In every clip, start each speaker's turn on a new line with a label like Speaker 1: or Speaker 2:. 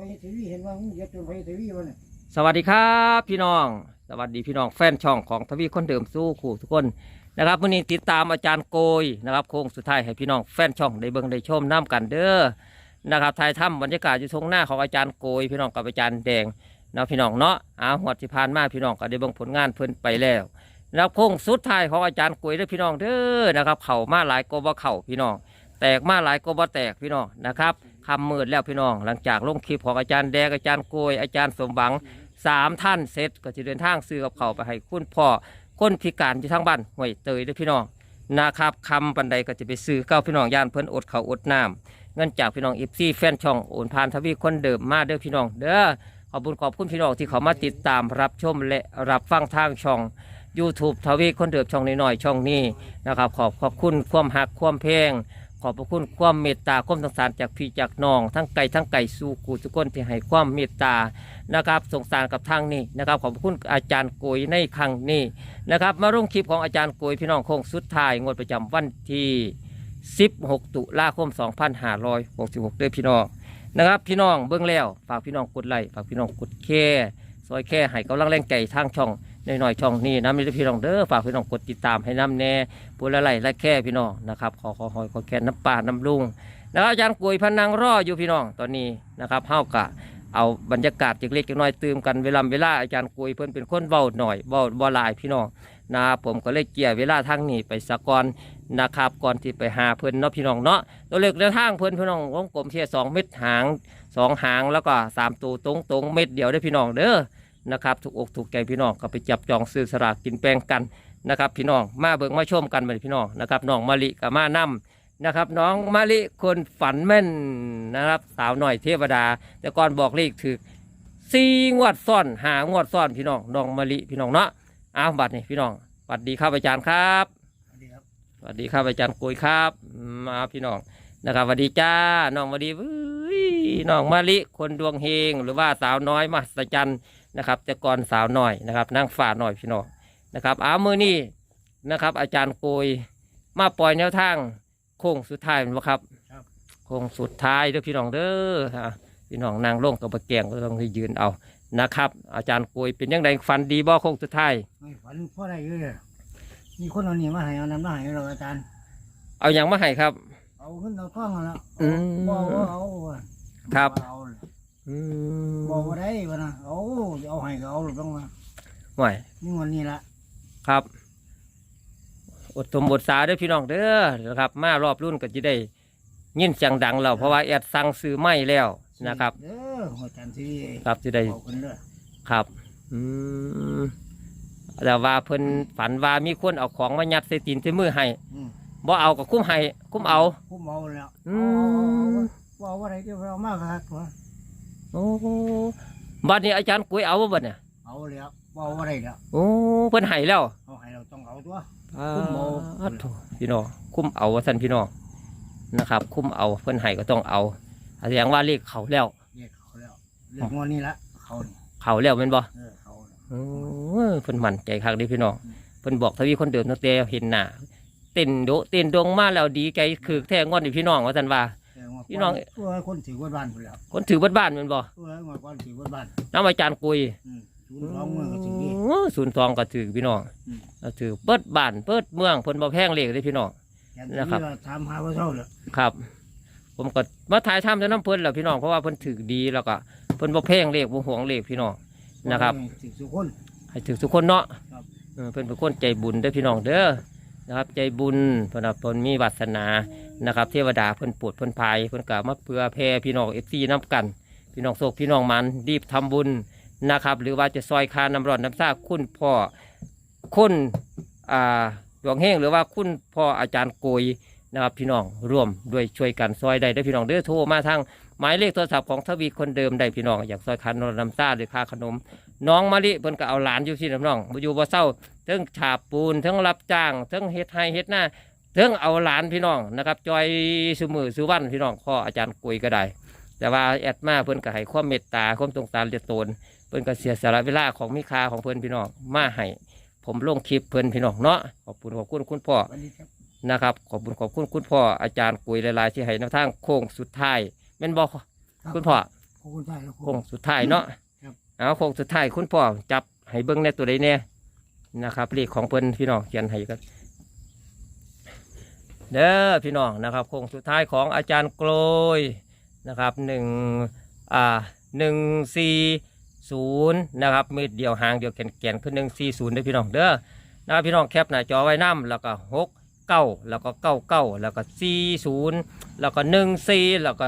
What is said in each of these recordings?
Speaker 1: พญทีวีเห็นว่าเหยียบจนพญทีวีวะเนี่ย
Speaker 2: สวัสดีครับพี่น้อง สวัสดีพี่น้องแฟนช่องของทวีคนเดิมสู้ขู่ทุกคนนะครับวันนี้ติดตามอาจารย์โกยนะครับโค้งสุดท้ายให้พี่น้องแฟนช่องได้เบิ่งได้ชมน้ำกันเด้อนะครับถ่ายทำบรรยากาศอยู่ตรงหน้าของอาจารย์โกย พี่น้องกับอาจารย์แดงนะพี่น้องเนาะอาหัวที่ผ่านมาพี่น้องก็ได้เบิ่งผลงานเพิ่นไปแล้วนะครับโค้งสุดท้ายของอาจารย์โกยเด้อพี่น้องเด้อนะครับ เข่ามาหลายกว่เข่าพี่น้อง แตกมาหลายก็บ่แตกพี่น้องนะครับ คำมืดแล้วพี่น้อง หลังจากลงคลิปของอาจารย์แดงอาจารย์โกยอาจารย์สมหวังสามท่านเสร็จก็จะเดินทางซื้อกับเขาไปให้คุณพ่อคนพิการอยู่ทางบ้านห้วยเตยด้วยพี่น้องนะครับคำปันใดก็จะไปซื้อเก้าพี่น้องย่านเพิ่นอดเขาอดน้ำเงินจากพี่น้องอีฟซี่แฟนช่องโอนผ่านทวีคนเดิมมาเด้อพี่น้อง เด้อขอบคุณขอบคุณพี่น้องที่เขามาติดตามรับชมและรับฟังทางช่อง YouTube ทวีคนเดิมช่องน้อยๆช่องนี้นะครับขอบขอบคุณความหักความเพลง ขอบพระคุณความเมตตาความสงสารจากพี่จากน้อง ทั้งไก่ทั้งไก่สู่กูทุกคนที่ให้ความเมตตานะครับสงสารกับทางนี้นะครับ ขอบพระคุณอาจารย์โกยในครั้งนี้นะครับ มาร่วมคลิปของอาจารย์โกยพี่น้องคงสุดท้ายงวดประจำวันที่ 16 ตุลาคม 2566เด้อพี่น้องนะครับ พี่น้องเบื้องแล้วฝากพี่น้องกดไลค์ฝากพี่น้องกดแค่ซอยแค่ให้กำลังแรงใจทางช่อง ใน้อยช่องนี้นะมีพี่น้องเด้อฝากพี่น้องกดติดตามให้น้ำแน่ปุระไหลและแค่พี่น้องนะครับขอขอหอยขอแค่น้ำปลาน้ำลุงแล้วอาจารย์กุยพันนางรออยู่พี่น้องตอนนี้นะครับเฮากะเอาบรรยากาศจากเล็กจากน้อยตื่มกันเวลาเวลาอาจารย์กุยเพิ่นเป็นคนเบาหน่อยเบาบ่ลายพี่น้องนะครับผมก็เลยเกี่ยเวลาทางนี้ไปสะก่อนนะครับก่อนที่ไปหาเพิ่อนเนาะพี่น้องเนาะตัวเล็กเดินทางเพิ่อนพี่น้องวงกลมเทียสองเม็ดหางสองหางแล้วก็สามตัวตรงตรงเม็ดเดียวได้พี่น้องเด้อ นะครับถูกอกถูกใจพี่น้องก็ไปจับจองซื้อสลากกินแป้งกันนะครับพี่น้องมาเบิ่งมาชมกันมาพี่น้องนะครับน้องมะลิกับมานํนะครับ น้องมะลิคนฝันแม่นนะครับสาวหน่อยเทวดา แต่ก่อนบอกเลขถึกสี่งวดซ้อนหางวดซ้อนพี่น้องน้องมะลิพี่น้องเนาะอ้าวบัดนี่พี่น้องสวัสดีครับอาจารย์ครับ
Speaker 1: สวัสดีครับ
Speaker 2: สวัสดีครับอาจารย์กุยครับมาพี่น้องนะครับสวัสดีจ้าน้องมะลิเว้ยน้องมะลิคนดวงเฮงหรือว่าสาวน้อยมหัศจรรย์ นะครับแต่ก่อนสาวน้อยนะครับนั่งฝ่าหน่อยพี่น้องนะครับอามือนี้นะครับ อาจารย์โกยมาปล่อยแนวทางโค้งสุดท้ายแมันบ่ครับ
Speaker 1: ครับ
Speaker 2: โค้งสุดท้ายเด้อพี่น้องเด้อฮะพี่น้องนางลงกับประแกงก็ต้องให้ยืนเอานะครับ อาจารย์โกยเป็นยังไงฟันดีบ่โค้งสุดท้าย
Speaker 1: ไม่ฝันพ่อได้อยู่เลยมีคนเอาเนี่ยมาให้เอาน้ำมาให้เราอาจารย์
Speaker 2: เอาอย่างมาให้ครับ
Speaker 1: เอาขึ้นเอาท่องเอาละ
Speaker 2: อืม
Speaker 1: บอกว่าเอาว่ะ
Speaker 2: ครับ
Speaker 1: เอาเลย
Speaker 2: อื
Speaker 1: บอก
Speaker 2: ม
Speaker 1: ว่าได้วะนะเอาจะเอาให้ก็เอาหรือต้องมา
Speaker 2: ห่วย
Speaker 1: นี่วันนี้ละ
Speaker 2: ครับ อดทมอดสาเด้อพี่น้องเด้อนะครับ มารอบรุ่นก็จะได้ ยินเสียงดังแล้วเพราะว่าแอดสั่งซื้อไม่แล้วนะครับ
Speaker 1: เด้อหัวจันทร์ทีวี
Speaker 2: ครับจะได้
Speaker 1: บอกกันเด้อ
Speaker 2: ครับ อืมแต่ว่าเพิ่นฝันว่ามีคนเอาของมายัดใส่ตีนใส่มือให้
Speaker 1: อืม
Speaker 2: บ่เอาก็คุ้มให้คุ้มเอา
Speaker 1: คุ้มเอาแล้ว
Speaker 2: อื
Speaker 1: เอา
Speaker 2: ม
Speaker 1: เอาเอาเอาว่าอะไรเดี๋ยวเรามากครับวะ
Speaker 2: โอ้บัดนี้อาจารย์กุ้ยเอาบ่บัดเนี่ย
Speaker 1: เอาแล้วว่าว่าอะไรแล้ว
Speaker 2: โอ้เพิ่นให้แล้ว
Speaker 1: เอาให้เราต้องเอาตัว
Speaker 2: อ่า
Speaker 1: คุ้มเอา
Speaker 2: โถ่พี่น้องคุ้มเอาว่าซั่นพี่น้องนะครับ คุ้มเอาเพิ่นให้ก็ต้องเอาแสดงว่าเลขเขาแล้ว
Speaker 1: เรียกเขาแล้วเรียกงวดนี้ละเขานี่
Speaker 2: เขาแล้วแม่นบ่
Speaker 1: เออเขาแล้ว
Speaker 2: โอ้ยเพิ่นมั่นใจคักเด้พี่น้องเพิ่นบอกทวีคนเดิมตั้งแต่เห็นหน้าเต้นโดะเต้นดงมาแล้วดีใจคือแท้งอนนี่พี่น้องว่าซั่นว่า
Speaker 1: แต่ว่า
Speaker 2: พี่น้อง
Speaker 1: ตัวคนถือวัดบ้านไปแล้ว
Speaker 2: คนถือเบัดบ้านแม่นบ่
Speaker 1: ตัวงวดก่อนถือวัดบ้าน
Speaker 2: น้ำอาจารย์กุย
Speaker 1: อืมศูนย์สองเมืองก็ถือดี
Speaker 2: ศูนย์สองก็ถือพี่น้อง
Speaker 1: อืม
Speaker 2: ก็ถือเปิดบ้านเปิดเมืองเพิ่นบ่แพงเลขเลยพี่น้อง
Speaker 1: แกน
Speaker 2: นะครับ
Speaker 1: ที่ว่าถามหาว่าเท่าเลย
Speaker 2: ครับ ผมก็มาถ่ายทำจะน้ำเพิ่นแหล้วพี่น้องเพราะว่าเพิ่นถือดีแล้วก็เพิ่นบ่แพงเลขบ่หวงเลขพี่น้องนะครับ
Speaker 1: ถือสุคน
Speaker 2: ให้ถือทุกคนเนาะ
Speaker 1: ครับ
Speaker 2: เออเพิ่นเป็นคนใจบุญเด้อพี่น้องเด้อ นะครับ ใจบุญพนน่ะเพิ่นมีวาสนานะครับ เทวดาเพิ่นปรดเพิ่นพายเพิ่นก็มาเพื่อแผ่พี่น้อง FC นํกัน พี่น้องโศกพี่น้องมันรีบทำบุญนะครับ หรือว่าจะซอยคาน้ำร้อนน้ำซ่าคุณพ่อคุณอ่าหลวงเฮงหรือว่าคุณพ่ออาจารย์โกยนะครับพี่น้องร่วมด้วยช่วยกันซอยได้ได้พี่น้องเด้อโทรมาทางหมายเลขโทรศัพท์ของทวีคนเดิมได้พี่น้องอยากซอยคาน้ำร้อนน้ำซ่าหรือค่าขนม น้องมะลิเพิ่นก็เอาหลานอยู่ที่น้ำน้องบ่อยู่บ่เศร้า ทั้งฉาบปูนเทั้งรับจ้างเทั้งเฮ็ดไห้เฮ็ดหน้าเทั้งเอาหลานพี่น้องนะครับจอยสุมือสุวรรณพี่น้องพ่ออาจารย์กุยก็ได้ แต่ว่าแอดมาเพิ่นก็ให้ความเมตตาความสงสารเหลือตนเพิ่นก็เสียสละเวลาของมีค่าของเพิ่นพี่น้องมาให้ผมลงคลิปเพิ่นพี่น้องเนาะขอบคุณขอบคุณคุณพ่อ
Speaker 1: วันนี้ครับ
Speaker 2: นะครับขอบคุณขอบคุณคุณพ่ออาจารย์กุยหลายๆที่ให้แนวทางโค้งสุดท้ายแม่นบ่คุณพ่อ
Speaker 1: ขอบคุณท่านแล้ว
Speaker 2: โค้งสุดท้ายเนาะ
Speaker 1: ครับ
Speaker 2: เอาโค้งสุดท้ายคุณพ่อจับให้เบิ้งในตัวใดแน่ นะครับเลขของเพิ่นพี่น้องเขียนให้กันเด้อพี่น้องนะครับโค้งสุดท้ายของอาจารย์โกลยนะครับหนึ่งอ่าหนึ่งสี่ศูนย์นะครับม็ดเดียวหางเดียวแกนๆคือหนึ่งสี่ศูนย์เด้อพี่น้องเด้อนะครับพี่น้องแคปหน้าจอไว้น้ำแล้วก็หกเก้าแล้วก็เก้าเก้าแล้วก็สี่ศูนย์แล้วก็หนึ่งสี่แล้วก็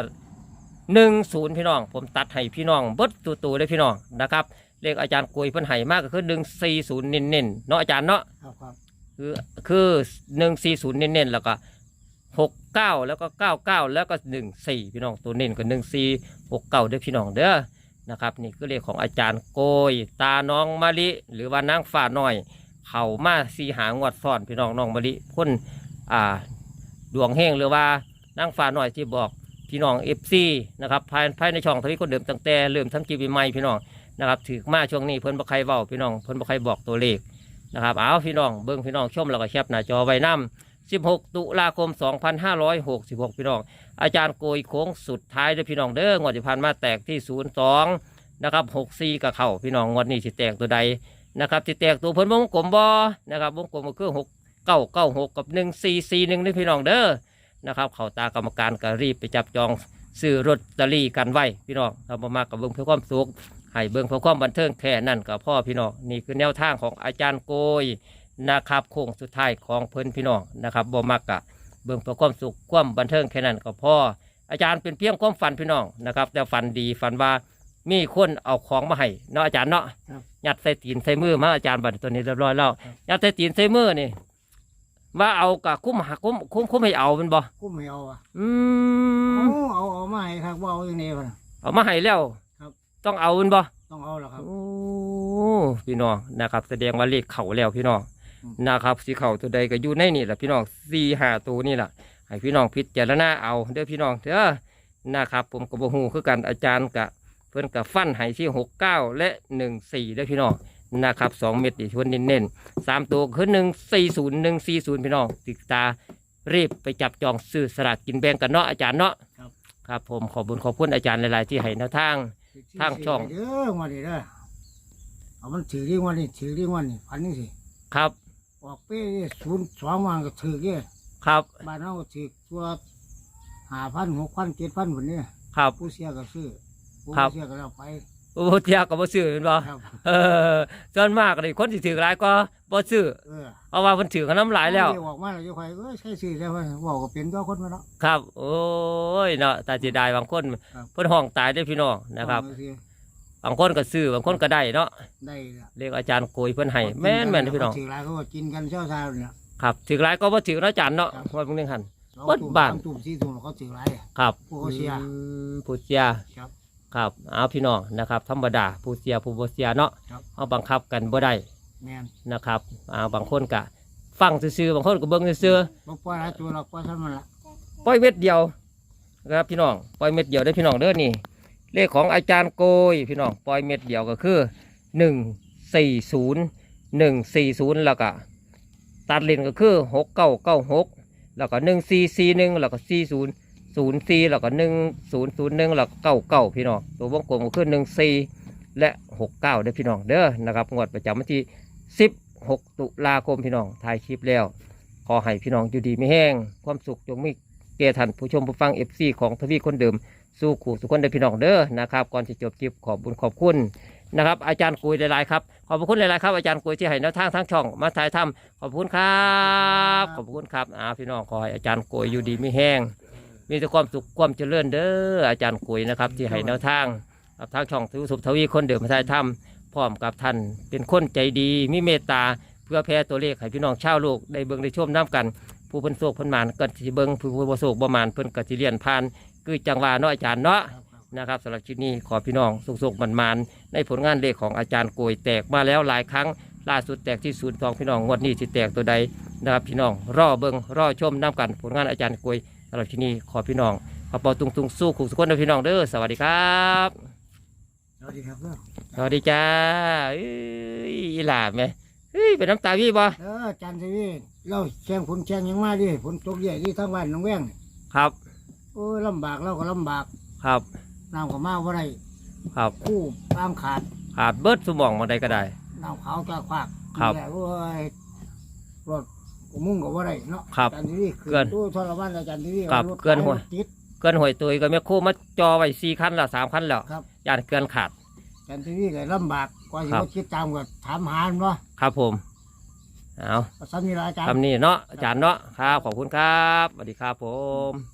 Speaker 2: หนึ่งศูนย์พี่น้อง ผมตัดให้พี่น้องเบิดตัวตัวเลยพี่น้องนะครับ เลขอาจารย์กุยเพิ่นให้มากก็คือหนึ่งสี่ศูนย์เน้นๆเนาะอาจารย์เนาะ
Speaker 1: ครับครับ
Speaker 2: คือคือหนึ่งสี่ศูนย์เน้นๆแล้วก็หกเก้าแล้วก็เก้าเก้าแล้วก็หนึ่งสี่พี่น้องตัวเน้นก็หนึ่งสี่หกเก้าเด้อพี่น้องเด้อนะครับนี่คือเลขของอาจารย์โกย ตาน้องมะลิ หรือว่านางฟ้าน้อย เข่ามาสีหางวดซ้อนพี่น้องน้องมะลิพ่นอ่าดวงเฮงหรือว่านางฟ้าน้อยที่บอกพี่น้องเอฟซีนะครับภายภายในช่องทวีคนเดิมตั้งแต่เริ่มทำกีบีใหม่พี่น้อง นะครับถือมาช่วงนี้เพิ่นบ่ใครเว้าพี่น้องเพิ่นบ่ใครบอกตัวเลขนะครับเอาพี่น้องเบิ่งพี่น้องชมแล้วก็แคปหน้าจอไว้นํ16 ตุลาคม 2566 พี่น้อง อาจารย์โกยโค้งสุดท้ายเด้อพี่น้องเด้องวดที่ผ่านมาแตกที่ 02 นะครับ 64กับเข้าพี่น้องงวดนี้สิแตกตัวใดนะครับสิแตกตัวเพิ่นวงกลมบ่นะครับวงกลมก็คือ6 9 9 6 กับ 1441นี่พี่น้องเด้อนะครับเขาตากรรมการก็รีบไปจับจองซื้อรถตอรีกันไว้พี่น้องทำมากับเบิ้งเพื่อความสุข ให้เบิ้งเพื่อความบันเทิงแค่นั่นกับพ่อพี่น้องนี่คือแนวทางของอาจารย์โกยนะครับโค้งสุดท้ายของเพิ่นพี่น้องนะครับบ่มักกะเบิ้งเพื่อความสุขความบันเทิงแค่นั้นกับพ่ออาจารย์เป็นเพียงความฝันพี่น้องนะครับ แต่ฝันดีฝันว่ามีคนเอาของมาให้เนาะอาจารย์เนาะ
Speaker 1: ครับ
Speaker 2: ยัดใส่ตีนใส่มือมาอาจารย์บัดตัวนี้เรียบร้อยแล้วยัดใส่ตีนใส่มือนี่ว่าเอากะคุ้มหักคุ้มคุ้มคุ้มให้เอาเป็นบ่
Speaker 1: กุ้มไม่เอาอะ
Speaker 2: อื
Speaker 1: เอา
Speaker 2: ม
Speaker 1: เอาเอามาให้ครับว่าเอาอย่างนี้ป่ะ
Speaker 2: เอามาให้แล้ว
Speaker 1: ครับ
Speaker 2: ต้องเอาเป็นบ่
Speaker 1: ต้องเอาแล้วครับ
Speaker 2: โอ้พี่น้องนะครับ แสดงว่าเลขเข่าแล้วพี่น้อง
Speaker 1: อืม
Speaker 2: นะครับสีเข่าตัวใดก็อยู่ในนี่แหละพี่น้องสี่ห้าตัวนี่แหละให้พี่น้องพิจารณาเอาเด้อพี่น้องเด้อนะครับ ผมกับบ่ฮู้คือกันอาจารย์กะ เพิ่นกับฟันให้ที่หกเก้าและหนึ่งสี่เด้อพี่น้องนะครับสองเม็ดนี่ทวนเน้นๆสามตัวคือหนึ่งสี่ศูนย์หนึ่งสี่ศูนย์พี่น้องติดตารีบไปจับจองซื้อสลากกินแบ่งกันเนาะอาจารย์เนาะ
Speaker 1: ครับ
Speaker 2: ครับผมขอบคุณขอบคุณอาจารย์หลาย ๆ ที่ให้แนวทาง ทางช่อง
Speaker 1: เด้อวันนี้เด้อเอามันถือเรื่องวันนี้ถือเรื่องวันนี้พันนี่สิ
Speaker 2: ครับ
Speaker 1: ออกเป้ศูนย์สองวันก็ถือเด้
Speaker 2: ครับ
Speaker 1: บ้านเราก็ถือตัวห้าพันหกพันเจ็ดพันคนนี้
Speaker 2: ครับ
Speaker 1: ผู้เสียก็ซื้อผู้
Speaker 2: ครับ
Speaker 1: เสียก็เราไป
Speaker 2: โอ้เทียกับบ่ซื้อเห็นบ่
Speaker 1: ครับ
Speaker 2: เออส่วนมากเลยคนที่ถือหลายก็ บ่ซื้อ
Speaker 1: เออ
Speaker 2: เพราะว่ามันถือกันน้ำหลายแล้ว
Speaker 1: เออกมาแล้วจะคอยเอ้ยใช่ซื้อแล้วว่าบอกก็เป็นตัวคนมาแล้ว
Speaker 2: ครับ โอ้ยเนาะตาจีได้บางคน
Speaker 1: ครับ
Speaker 2: เพิ่นห้องตายได้อพี่น้องนะครับ
Speaker 1: เอาสิ
Speaker 2: บางคนก็ซื้อบางคนก็ได้เนาะ
Speaker 1: ได้ละ
Speaker 2: เรียกอาจารย์โกยเพิ่นให้แม่นแม่นเด้อพี่น้อง
Speaker 1: ถือหลายเขาก็กินกันเช้าเช้าๆเนี่ย
Speaker 2: ครับถือหลายก็บ่ถือเนาะอาจารย์เนาะ
Speaker 1: ครับ
Speaker 2: ว่าเพิ่นนึงหัน
Speaker 1: สอง
Speaker 2: เบิด
Speaker 1: ตุ่ม
Speaker 2: บ้าน
Speaker 1: สามตุ่มสี่ตุ่มเขาถือหลาย
Speaker 2: ครับ
Speaker 1: ผู้เขาเสีย
Speaker 2: อืมผู้เสีย
Speaker 1: ครับ
Speaker 2: ครับเอาพี่น้องนะครับ ธรรมดาผู้เสียผู้บ่เสียเนาะ
Speaker 1: ครับ
Speaker 2: เอาบังคับกันบ่ได้
Speaker 1: แมน
Speaker 2: นะครับเอาบางคนก็ฟังซื่อๆบางคนก็เบิ่งซื่อๆ
Speaker 1: บ่ปล่อยหลายตัวหรอกปล่อยเท่านั้นละ
Speaker 2: ปล่อยเม็ดเดียวนะครับพี่น้องปล่อยเม็ดเดียวได้อพี่น้องเด้อนี่ เลขของอาจารย์โกยพี่น้องปล่อยเม็ดเดียวก็คือหนึ่งสี่ศูนย์หนึ่งสี่ศูนย์แล้วก็ตัดเลนก็คือหกเก้าเก้าหกแล้วก็หนึ่งสี่สี่หนึ่งแล้วก็สี่ศูนย์ศูนย์สี่แล้วก็หนึ่งศูนย์ศูนย์หนึ่งแล้วก็เก้าเก้าพี่น้องตัววงกลมก็คือหนึ่งสี่และหกเก้าเด้อพี่น้องเด้อนะครับงวดประจำวันที่ สิบหกตุลาคมพี่น้องถ่ายคลิปแล้ว ขอให้พี่น้องอยู่ดีไม่แห้ง ความสุขจงมีเกท่านผู้ชมผู้ฟังเอฟซีของทวีคนเดิมสู้ขู่สุขคนเด้อพี่น้องเด้อนะครับก่อนที่จบคลิปขอบบุญขอบคุณนะครับอาจารย์กุยหลายๆครับขอบคุณหลายๆครับอาจารย์กุยที่ให้แนวทางทั้งช่องมาถ่ายทำขอบคุณครับขอบคุณครับอ่าพี่น้องขอให้อาจารย์กุยอยู่ดีไม่แห้ง มีแต่ความสุขความเจริญเด้ออาจารย์กุยนะครับที่ให้แนวทางกับทางช่องทวีสุขทวีคนเดิมมาถ่ายทำ พร้อมกับท่านเป็นคนใจดีมีเมตตาเพื่อแพ้ตัวเลขให้พี่น้องชาวโลกได้เบิ่งได้ชมน้กัน ผู้เพิ่นโศกเพิ่นหมานก็สิเบิ่งผู้บ่โศกบ่หมานเพิ่นก็สิเรียนผ่าน คือจังหวะเนาะอาจารย์เนาะ
Speaker 1: ครับครับ
Speaker 2: นะครับสำหรับชุดนี้ขอพี่น้องสุขๆมันมานๆ ในผลงานเลขของอาจารย์โกยแตกมาแล้วหลายครั้ง ล่าสุดแตกที่ศูนย์ทองพี่น้องงวดนี้สิแตกตัวใดนะครับพี่น้องรอเบิ่งรอชมน้กันผลงานอาจารย์โกยสำหรับชุดนี้ขอพี่น้องขอเป่าตุงตุงๆสู้ขู่สุกคนนะพี่น้องเด้อสวัสดีครับ
Speaker 1: สวัสดีครับเด้อ
Speaker 2: สวัสดีจ้าเอ้ยอีหลาแม่เฮ้ยเป็นน้ำตาพี่บ่
Speaker 1: เออจันทวีเราแข่งฝนแข่งหยังมาดิฝนตกใหญ่ที่ทั้งบ้านน้องแว้ง
Speaker 2: ครับ
Speaker 1: โอ้ยลำบากเราก็ลำบาก
Speaker 2: ครับ
Speaker 1: พน้ำก็มาว่าไร
Speaker 2: ครับ
Speaker 1: คู่ตามขาด
Speaker 2: ขาดเบิดสมองมาได้ก็ได้
Speaker 1: น้ำขาวจะควัก
Speaker 2: ครับ
Speaker 1: นี่แหละโอ้ยรถกูมุ่งกับว่าไรเนาะ
Speaker 2: ครับ
Speaker 1: อาจารย์ที่นี่คือ
Speaker 2: เกิน
Speaker 1: ตู้ทรมานอาจารย์ที่นี่
Speaker 2: ครับ
Speaker 1: รถ
Speaker 2: เกินหัว
Speaker 1: รถติด
Speaker 2: เกินหวยตัวก็แม่โคมาจอไว้สี่คันแล้วสามคันแล้ว
Speaker 1: ครับ
Speaker 2: ย่านเกินขาด
Speaker 1: อาจารย์ที่นี่ก็ลำบากกว่าสิ
Speaker 2: ครับ
Speaker 1: ว่าคิดตามก็ถามหาอันว่า
Speaker 2: ครับผมเอา
Speaker 1: สามีละอาจารย์
Speaker 2: ทำนี่เนาะอาจารย์เนาะครับขอบคุณครับสวัสดีครับผม